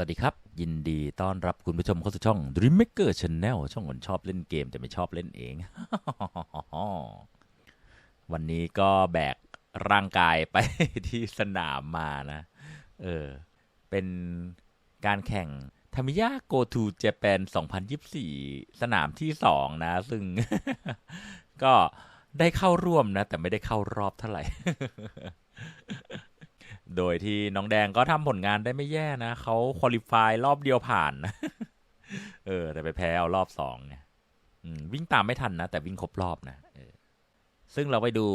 วัสดีครับ ยินดีต้อนรับคุณผู้ชมเข้าสู่ช่อง Dream Maker Channel ช่องคนชอบเล่นเกม แต่ไม่ชอบเล่นเอง วันนี้ก็แบกร่างกายไปที่สนามมานะ เออ เป็นการแข่งทามิยะ Go to Japan 2024 สนามที่2นะ ซึ่งก็ได้เข้าร่วมนะ แต่ไม่ได้เข้ารอบเท่าไหร่ โดยที่น้องแดงก็ทำผลงานได้ไม่แย่นะเขาคุริฟายรอบเดียวผ่านนะเออ แต่ไปแพ้เอารอบสองเนี่ยวิ่งตามไม่ทันนะ แต่วิ่งครบรอบนะออซึ่งเราไปดู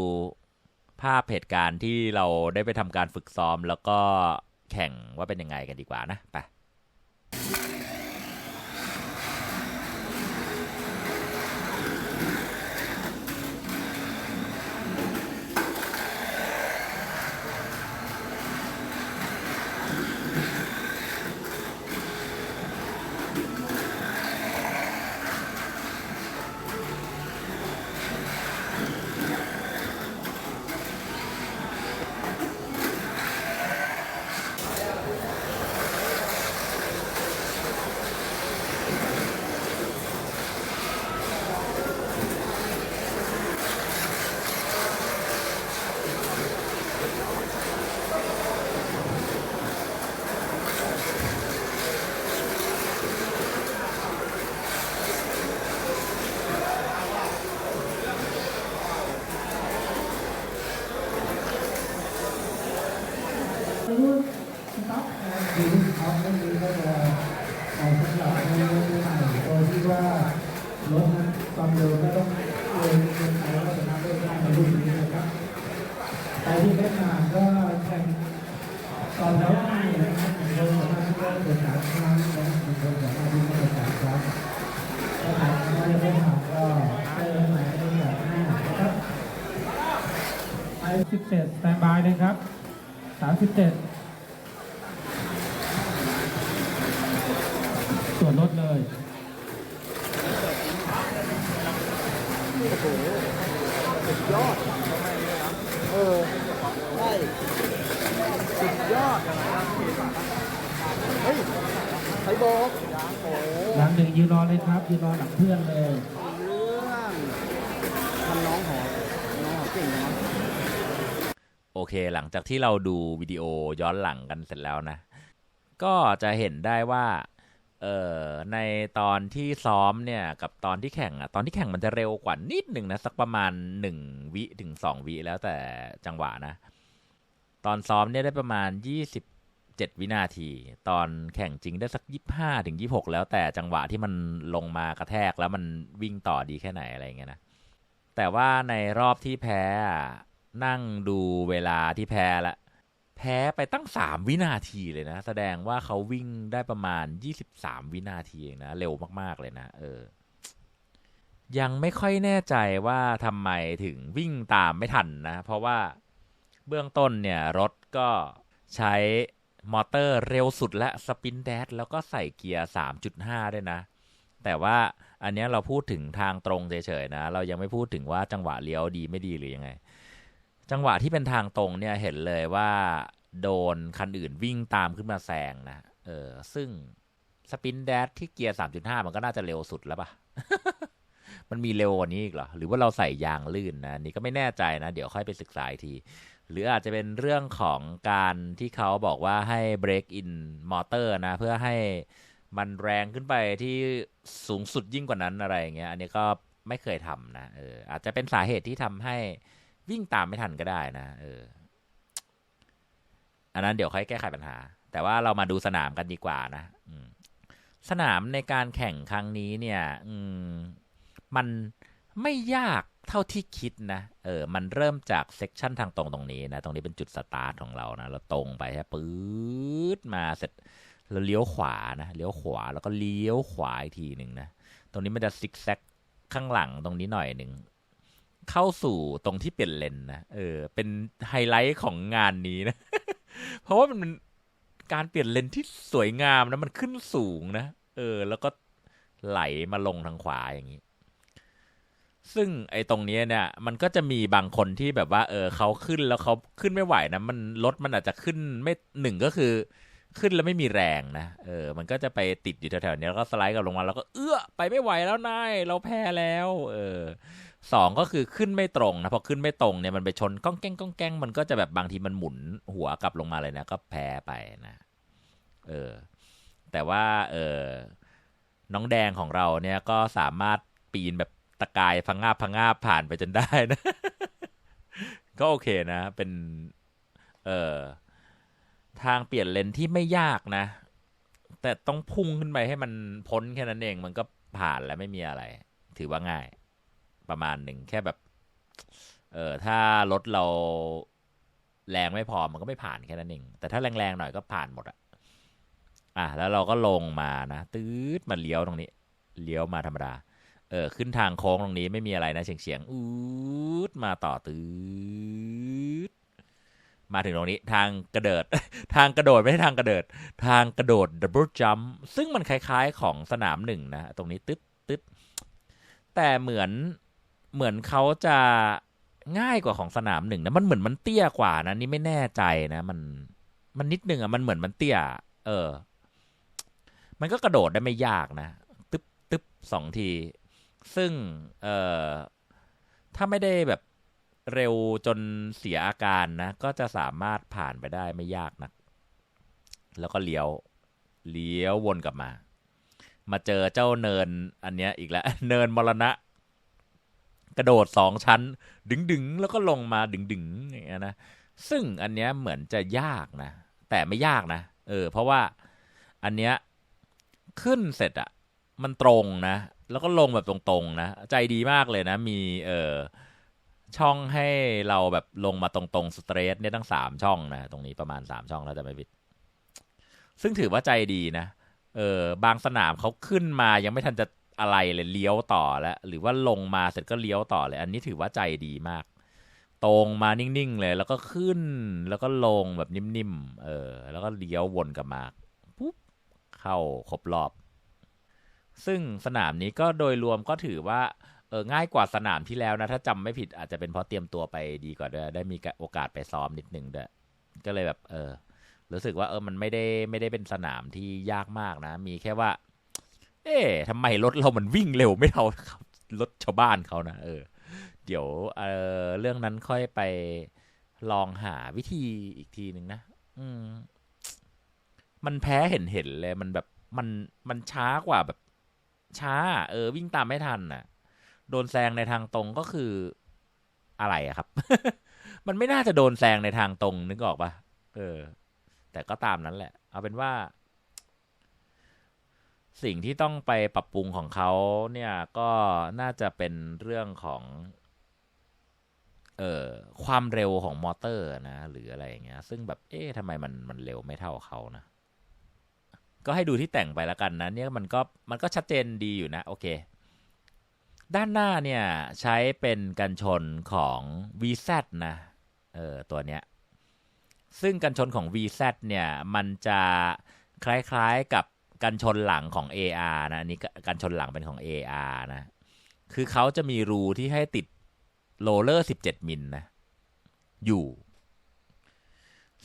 ภาพเหตุการณ์ที่เราได้ไปทำการฝึกซ้อม แล้วก็แข่งว่าเป็นยังไงกันดีกว่านะไป ทีนี้ครับเรื่องนี้ก็จะเอาสำหรับในรถใหม่โดยที่ว่ารถนั้นความเร็วไม่ต้องเร็วเกินไปแล้วก็สามารถเล่นได้ในรุ่นนี้นะครับใครที่เล่นมาก็แข่ง ตอนแล้วง่ายนะครับหนึ่งคนสามารถที่จะเปิดสามครั้งนะครับหนึ่งคนสามารถที่จะเปิดสามครั้งถ้าหากไม่ได้เล่นมาก็เจอใหม่ได้แบบหน้านะครับไอสิบเจ็ดสแตนบายนะครับสามสิบเจ็ดส่วนลดเลย ไซโบกหลังหนึ่งยืนรอเลยครับยืนรอหลังเพื่อนเลยเรื่องทำน้องหอน้องหอเก่งนะโอเค หลังจากที่เราดูวิดีโอย้อนหลังกันเสร็จแล้วนะ ก็จะเห็นได้ว่าเอ่อในตอนที่ซ้อมเนี่ยกับตอนที่แข่งอะตอนที่แข่งมันจะเร็วกว่านิดหนึ่งนะ สักประมาณ 1 วิถึง 2 วิแล้วแต่จังหวะนะ ตอนซ้อมเนี่ยได้ประมาณ 27 วินาที ตอนแข่งจริงได้สัก 25ถึง26 แล้วแต่จังหวะที่มันลงมากระแทกแล้วมันวิ่งต่อดีแค่ไหนอะไรเงี้ยนะแต่ว่าในรอบที่แพ้นั่งดูเวลาที่แพ้ละแพ้ไปตั้ง 3 วินาทีเลยนะ แสดงว่าเขาวิ่งได้ประมาณ 23 วินาทีเองนะ เร็วมากๆเลยนะ เออ ยังไม่ค่อยแน่ใจว่าทำไมถึงวิ่งตามไม่ทันนะ เพราะว่า เบื้องต้นเนี่ยรถก็ใช้มอเตอร์เร็วสุดและสปินแดดแล้วก็ใส่เกียร์ 3.5 ด้วยนะ แต่ว่าอันนี้เราพูดถึงทางตรงเฉยๆนะ เรายังไม่พูดถึงว่าจังหวะเลี้ยวดีไม่ดีหรือยังไง จังหวะที่เป็นทางตรงเนี่ยเห็นเลยว่าโดนคันอื่นวิ่งตามขึ้นมาแซงนะ เออ ซึ่งสปินแดดที่เกียร์ 3.5 มันก็น่าจะเร็วสุดแล้วปะมันมีเร็วกว่านี้อีกเหรอ หรือว่าเราใส่ยางลื่นนะ นี่ก็ไม่แน่ใจนะ เดี๋ยวค่อยไปศึกษาอีกที หรืออาจจะเป็นเรื่องของการที่เขาบอกว่าให้ break in motor นะ เพื่อให้มันแรงขึ้นไปที่สูงสุดยิ่งกว่านั้นอะไรอย่างเงี้ย อันนี้ก็ไม่เคยทำนะเอออาจจะเป็นสาเหตุที่ทำให้วิ่งตามไม่ทันก็ได้นะเอออันนั้นเดี๋ยวค่อยแก้ไขปัญหา แต่ว่าเรามาดูสนามกันดีกว่านะสนามในการแข่งครั้งนี้เนี่ย อืม มันไม่ยาก เท่าที่คิดนะ เออ มันเริ่มจากเซกชันทางตรงตรงนี้นะ ตรงนี้เป็นจุดสตาร์ทของเรานะ เราตรงไปฮะปื๊ดมาเสร็จเราเลี้ยวขวานะ เลี้ยวขวา แล้วก็เลี้ยวขวาอีกทีหนึ่งนะ ตรงนี้มันจะซิกแซกข้างหลังตรงนี้หน่อยหนึ่ง เข้าสู่ตรงที่เปลี่ยนเลนนะ เออ เป็นไฮไลท์ของงานนี้นะ เพราะว่ามันการเปลี่ยนเลนที่สวยงามนะ มันขึ้นสูงนะ เออ แล้วก็ไหลมาลงทางขวาอย่างนี้ ซึ่งไอ้ตรงนี้เนี่ยมันก็จะมีบางคนที่แบบว่า เออเขาขึ้นแล้วเขาขึ้นไม่ไหวนะมันรถมันอาจจะขึ้นไม่หนึ่งก็คือ ขึ้นแล้วไม่มีแรงนะเออ มันก็จะไปติดอยู่แถวๆนี้แล้วก็สไลด์กลับลงมาแล้วก็เอื้อไปไม่ไหวแล้วนายเราแพ้แล้ว เออสองก็คือขึ้นไม่ตรงนะพอขึ้นไม่ตรงเนี่ยมันไปชนก้องแก้งก้องแก้งมันก็จะแบบบางทีมันหมุนหัวกลับลงมาเลยนะ ก็แพ้ไปนะเออ แต่ว่า เออน้องแดงของเราเนี่ยก็สามารถปีนแบบ ตะกายพังงาบพังงาบผ่านไปจนได้นะ ก็โอเคนะ เป็น เออทางเปลี่ยนเลนที่ไม่ยากนะ แต่ต้องพุ่งขึ้นไปให้มันพ้นแค่นั้นเอง มันก็ผ่านแล้วไม่มีอะไร ถือว่าง่าย ประมาณหนึ่งแค่แบบ เออถ้ารถเราแรงไม่พอมันก็ไม่ผ่านแค่นั้นเอง แต่ถ้าแรงๆหน่อยก็ผ่านหมดอะอะแล้วเราก็ลงมานะตืดมาเลี้ยวตรงนี้ เลี้ยวมาธรรมดา เออขึ้นทางโค้งตรงนี้ไม่มีอะไรนะเฉียงเฉียงๆอูดมาต่อตืดมาถึงตรงนี้ทางกระเดิด ทางกระโดดไม่ใช่ทางกระเดิด ทางกระโดดดับเบิลจัมซึ่งมันคล้ายๆของสนามหนึ่งนะตรงนี้ตึ๊ดตึ๊ดแต่เหมือนเหมือนเขาจะง่ายกว่าของสนามหนึ่งนะมันเหมือนมันเตี้ยกว่านะนี่ไม่แน่ใจนะ มันมันนิดนึงอะมันเหมือนมันเตี้ย เออ มันก็กระโดดได้ไม่ยากนะตึ๊บตึ๊บสองที ซึ่งเอ่อถ้าไม่ได้แบบเร็วจนเสียอาการนะ ก็จะสามารถผ่านไปได้ไม่ยากนะแล้วก็เลี้ยว เลี้ยววนกลับมา มาเจอเจ้าเนินอันเนี้ยอีกแล้ว เนินมรณะ กระโดดสองชั้น ดึงดึงแล้วก็ลงมาดึงดึงอย่างเงี้ยนะ ซึ่งอันเนี้ยเหมือนจะยากนะ แต่ไม่ยากนะ เออ เพราะว่าอันเนี้ยขึ้นเสร็จอะ มันตรงนะ แล้วก็ลงแบบตรงๆนะ ใจดีมากเลยนะ มีเออช่องให้เราแบบลงมาตรงๆสเตรทเนี่ยตั้งสามช่องนะ ตรงนี้ประมาณสามช่องแล้วจะไม่ผิด ซึ่งถือว่าใจดีนะเออบางสนามเขาขึ้นมายังไม่ทันจะอะไรเลยเลี้ยวต่อแล้ว หรือว่าลงมาเสร็จก็เลี้ยวต่อเลย อันนี้ถือว่าใจดีมาก ตรงมานิ่งๆเลย แล้วก็ขึ้นแล้วก็ลงแบบนิ่มๆเออ แล้วก็เลี้ยววนกลับมาปุ๊บเข้าครบรอบ ซึ่งสนามนี้ก็โดยรวมก็ถือว่าเออง่ายกว่าสนามที่แล้วนะ ถ้าจำไม่ผิดอาจจะเป็นเพราะเตรียมตัวไปดีกว่าด้วยได้มีโอกาสไปซ้อมนิดนึงด้วยก็เลยแบบเออรู้สึกว่าเออมันไม่ได้ไม่ได้เป็นสนามที่ยากมากนะ มีแค่ว่า เอ๊ะทำไมรถเรามันวิ่งเร็วไม่เท่ารถชาวบ้านเขานะเออ เดี๋ยวเออเรื่องนั้นค่อยไปลองหาวิธีอีกทีหนึ่งนะอืม มันแพ้เห็นเห็นเลย มันแบบมันมันช้ากว่าแบบ ช้า เออ วิ่งตามไม่ทันน่ะ โดนแซงในทางตรงก็คืออะไรอะครับ มันไม่น่าจะโดนแซงในทางตรงนึกออกปะเออ แต่ก็ตามนั้นแหละ เอาเป็นว่า สิ่งที่ต้องไปปรับปรุงของเขาเนี่ย ก็น่าจะเป็นเรื่องของ เอ่อความเร็วของมอเตอร์นะ หรืออะไรอย่างเงี้ย ซึ่งแบบ เอ๊ะทำไมมันมันเร็วไม่เท่าเขานะ ก็ให้ดูที่แต่งไปแล้วกันนะเนี่ยมันก็มันก็ชัดเจนดีอยู่นะ โอเค ด้านหน้าเนี่ยใช้เป็นกันชนของ VZ นะเออตัวเนี้ยซึ่งกันชนของ VZ เนี่ยมันจะคล้ายๆกับกันชนหลังของ AR นะอันนี้ก็กันชนหลังเป็นของ AR นะ คือเขาจะมีรูที่ให้ติดโรลเลอร์ 17 มิลนะ อยู่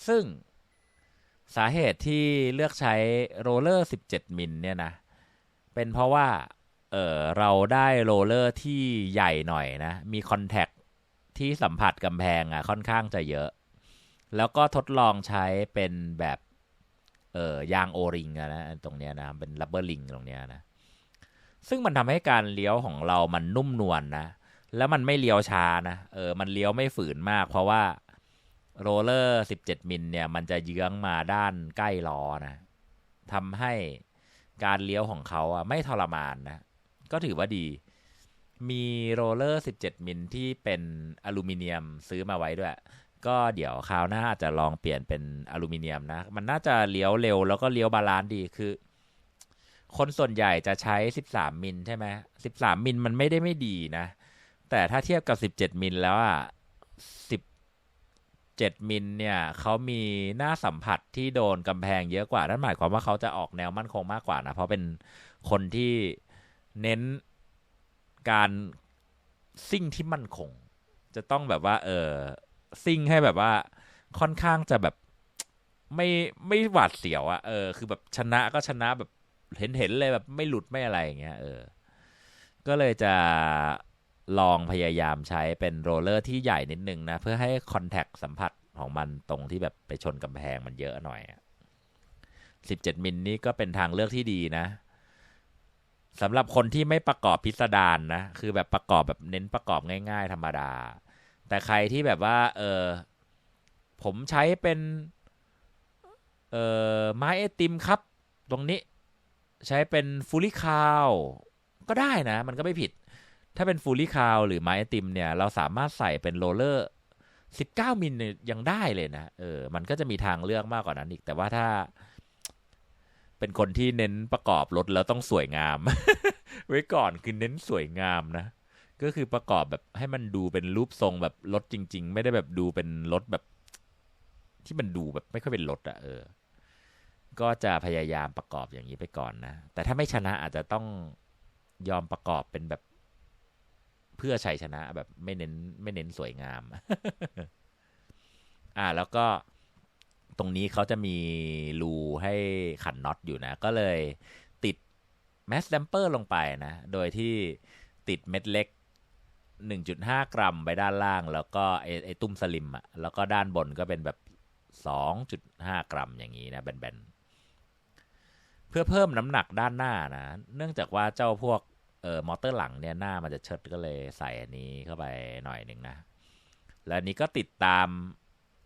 ซึ่ง สาเหตุที่เลือกใช้โรลเลอร์ 17 มิลเนี่ยนะ เป็นเพราะว่า เออเราได้โรลเลอร์ที่ใหญ่หน่อยนะ มีคอนแทคที่สัมผัสกำแพงอะค่อนข้างจะเยอะ แล้วก็ทดลองใช้เป็นแบบ เออยางโอริงอะนะตรงเนี้ยนะ เป็นรับเบอร์ลิงตรงเนี้ยนะ ซึ่งมันทำให้การเลี้ยวของเรามันนุ่มนวลนะแล้วมันไม่เลี้ยวช้านะ เออ มันเลี้ยวไม่ฝืนมาก เพราะว่า โรเลอร์ 17 มิลเนี่ย มันจะเยื้องมาด้านใกล้ล้อนะทำให้การเลี้ยวของเขาอะไม่ทรมานนะ ก็ถือว่าดี มีโรเลอร์ 17 มิลที่เป็นอลูมิเนียมซื้อมาไว้ด้วย ก็เดี๋ยวคราวหน้าอาจจะลองเปลี่ยนเป็นอลูมิเนียมนะ มันน่าจะเลี้ยวเร็ว แล้วก็เลี้ยวบาลานซ์ดีคือ คนส่วนใหญ่จะใช้ 13 มิลใช่ไหม13 มิลมันไม่ได้ไม่ดีนะ แต่ถ้าเทียบกับ 17 มิลแล้วอะ 7 มิลเนี่ยเขามีหน้าสัมผัสที่โดนกำแพงเยอะกว่า นั่นหมายความว่าเขาจะออกแนวมั่นคงมากกว่านะ เพราะเป็นคนที่เน้นการซิ่งที่มั่นคง จะต้องแบบว่า เออซิ่งให้แบบว่าค่อนข้างจะแบบไม่ไม่หวาดเสียวอะเออ คือแบบชนะก็ชนะแบบเห็นเห็นเลยแบบไม่หลุดไม่อะไรอย่างเงี้ยเออ ก็เลยจะ ลองพยายามใช้เป็นโรลเลอร์ที่ใหญ่นิดนึงนะ เพื่อให้คอนแทคสัมผัสของมันตรงที่แบบไปชนกำแพงมันเยอะหน่อยสิบเจ็ดมิลนี่ก็เป็นทางเลือกที่ดีนะสำหรับคนที่ไม่ประกอบพิสดารนะ คือแบบประกอบแบบเน้นประกอบง่าย ๆ ธรรมดา แต่ใครที่แบบว่า เออ ผมใช้เป็น เออไม้ไอติมครับ ตรงนี้ ใช้เป็นฟูลี่คาว ก็ได้นะ มันก็ไม่ผิด ถ้าเป็นฟูลี่คาวหรือไม้ไอติมเนี่ย เราสามารถใส่เป็นโรลเลอร์ 19 มิลเนี่ยยังได้เลยนะ เออ มันก็จะมีทางเลือกมากกว่านั้นอีก แต่ว่าถ้า เป็นคนที่เน้นประกอบรถแล้วต้องสวยงาม ไว้ก่อนคือเน้นสวยงามนะ ก็คือประกอบแบบให้มันดูเป็นรูปทรงแบบรถจริง ๆ ไม่ได้แบบดูเป็นรถแบบ ที่มันดูแบบไม่ค่อยเป็นรถอะเออ ก็จะพยายามประกอบอย่างนี้ไปก่อนนะ แต่ถ้าไม่ชนะอาจจะต้องยอมประกอบเป็นแบบ เพื่อชัยชนะแบบไม่เน้นไม่เน้นสวยงาม อ่าแล้วก็ตรงนี้เขาจะมีรูให้ขันน็อตอยู่นะ ก็เลยติดแมสแ a มเปอร์ลงไปนะ โดยที่ติดเม็ดเล็ก 1.5 กรัมไปด้านล่าง แล้วก็ไอไอตุ้มสลิมอะแล้วก็ด้านบนก็เป็นแบบ 2.5 กรัมอย่างนี้นะแบนๆเพื่อเพิ่มน้ำหนักด้านหน้านะ เนื่องจากว่าเจ้าพวก เออมอเตอร์หลังเนี่ยหน้ามันจะเชิดก็เลยใส่อันนี้เข้าไปหน่อยหนึ่งนะ และนี้ก็ติดตาม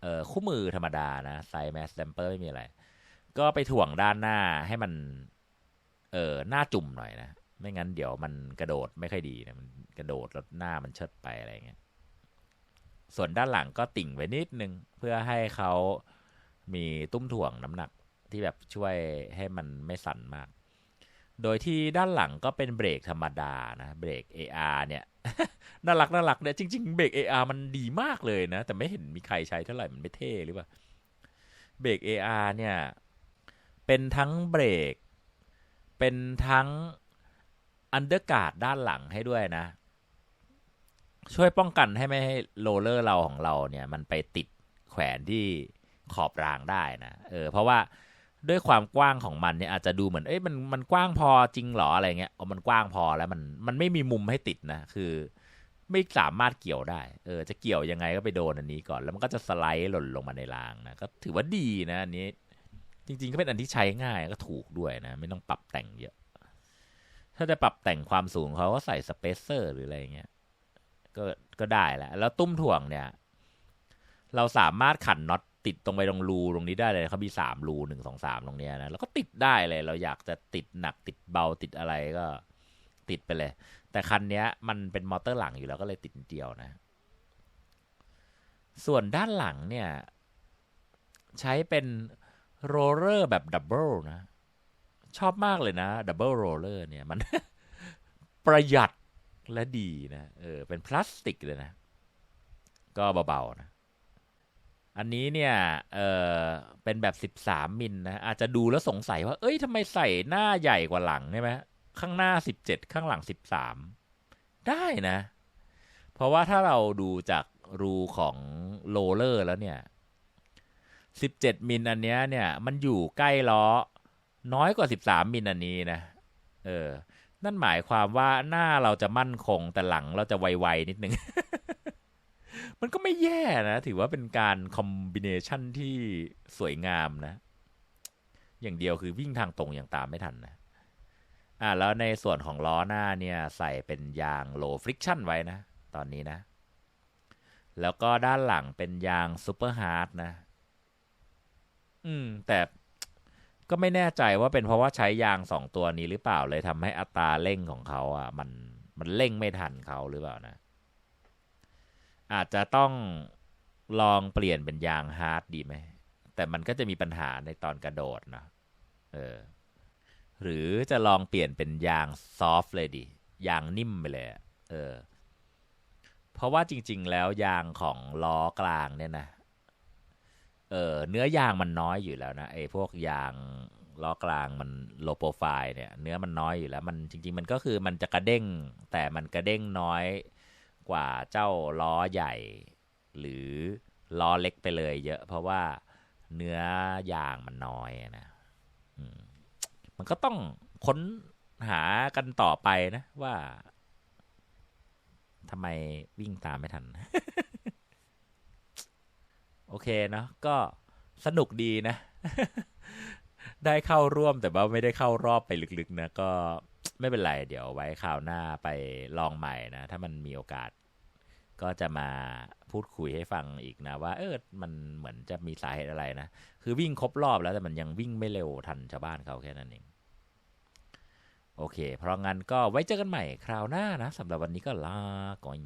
เออคู่มือธรรมดานะไซแมสแ a มเปอร์ไม่มีอะไร ก็ไปถ่วงด้านหน้าให้มัน เออหน้าจุ่มหน่อยนะ ไม่งั้นเดี๋ยวมันกระโดดไม่ค่อยดีนะมันกระโดดแล้วหน้ามันเชิดไปอะไรเงี้ยส่วนด้านหลังก็ติ่งไว้นิดนึง เพื่อให้เขามีตุ้มถ่วงน้ำหนักที่แบบช่วยให้มันไม่สั่นมาก โดยที่ด้านหลังก็เป็นเบรกธรรมดานะเบรก AR เนี่ยน่ารักน่ารักเนี่ยจริง ๆ เบรก AR มันดีมากเลยนะ แต่ไม่เห็นมีใครใช้เท่าไหร่มันไม่เท่หรือเปล่าเบรก AR เนี่ยเป็นทั้งเบรก เป็นทั้งอันเดอร์การ์ดด้านหลังให้ด้วยนะ ช่วยป้องกันให้ไม่ให้โรลเลอร์เราของเราเนี่ย มันไปติดแขวนที่ขอบรางได้นะเออเพราะว่า ด้วยความกว้างของมันเนี่ยอาจจะดูเหมือนเอ้ยมันมันกว้างพอจริงหรออะไรเงี้ยเอมันกว้างพอแล้วมันมันไม่มีมุมให้ติดนะคือ ไม่สามารถเกี่ยวได้เออจะเกี่ยวยังไงก็ไปโดนอันนี้ก่อน แล้วมันก็จะสไลด์หล่นลงมาในรางนะก็ถือว่าดีนะอันนี้ จริง ๆ ก็เป็นอันที่ใช้ง่ายก็ถูกด้วยนะ ไม่ต้องปรับแต่งเยอะ ถ้าจะปรับแต่งความสูงเขาก็ใส่สเปซเซอร์หรืออะไรเงี้ยก็ก็ได้แหละแล้วตุ้มถ่วงเนี่ย เราสามารถขันน็อต ติดตรงไปตรงรูตรงนี้ได้เลยเขามีสามรูหนึ่งสองสามตรงเนี้ยนะแล้วก็ติดได้เลย เราอยากจะติดหนักติดเบาติดอะไรก็ติดไปเลย แต่คันเนี้ย มันเป็นมอเตอร์หลังอยู่แล้วก็เลยติดเดียวนะ ส่วนด้านหลังเนี่ย ใช้เป็นโรลเลอร์แบบดับเบิลนะ ชอบมากเลยนะดับเบิลโรลเลอร์เนี่ยมัน ประหยัดและดีนะเออเป็นพลาสติกเลยนะ ก็เบาๆนะ อันนี้เนี่ยเออเป็นแบบ 13 มิลนะ อาจจะดูแล้วสงสัยว่า เอ้ยทำไมใส่หน้าใหญ่กว่าหลังใช่ไหมข้างหน้า 17 ข้างหลัง 13 ได้นะ เพราะว่าถ้าเราดูจากรูของโรเลอร์แล้วเนี่ย 17 มิลอันเนี้ยเนี่ย มันอยู่ใกล้ล้อ น้อยกว่า 13 มิลอันนี้นะ เออ นั่นหมายความว่าหน้าเราจะมั่นคงแต่หลังเราจะไวๆนิดนึง มันก็ไม่แย่นะ ถือว่าเป็นการคอมบิเนชันที่สวยงามนะ อย่างเดียวคือวิ่งทางตรงอย่างตามไม่ทันนะ อ่าแล้วในส่วนของล้อหน้าเนี่ย ใส่เป็นยางโลฟริกชันไว้นะ ตอนนี้นะ แล้วก็ด้านหลังเป็นยางซูเปอร์ฮาร์ดนะ อืม แต่ก็ไม่แน่ใจว่าเป็นเพราะว่าใช้ยางสองตัวนี้หรือเปล่าเลยทำให้อัตราเร่งของเขาอะ มันมันเร่งไม่ทันเขาหรือเปล่านะ อาจจะต้องลองเปลี่ยนเป็นยางฮาร์ดดีไหม แต่มันก็จะมีปัญหาในตอนกระโดดนะเออ หรือจะลองเปลี่ยนเป็นยางซอฟเลยดิยางนิ่มไปเลยเออ เพราะว่าจริง ๆ แล้วยางของล้อกลางเนี่ยนะ เออเนื้อยางมันน้อยอยู่แล้วนะไอ้พวกยางล้อกลางมันโลโปรไฟล์เนี่ย เนื้อมันน้อยอยู่แล้ว มันจริง ๆ มันก็คือมันจะกระเด้ง แต่มันกระเด้งน้อย กว่าเจ้าล้อใหญ่ หรือล้อเล็กไปเลยเยอะ เพราะว่าเนื้อยางมันน้อยนะมมันก็ต้องค้นหากันต่อไปนะว่าทำไมวิ่งตามไม่ทัน โอเคเนาะก็สนุกดีนะ ได้เข้าร่วมแต่ว่าไม่ได้เข้ารอบไปลึกๆนะก็ ไม่เป็นไร เดี๋ยวไว้คราวหน้าไปลองใหม่นะ ถ้ามันมีโอกาส ก็จะมาพูดคุยให้ฟังอีกนะ ว่า เออมันเหมือนจะมีสาเหตุอะไรนะ คือวิ่งครบรอบแล้วแต่มันยังวิ่งไม่เร็วทันชาวบ้านเขาแค่นั้นเองโอเค เพราะงั้นก็ไว้เจอกันใหม่คราวหน้านะสำหรับวันนี้ก็ลาก่อน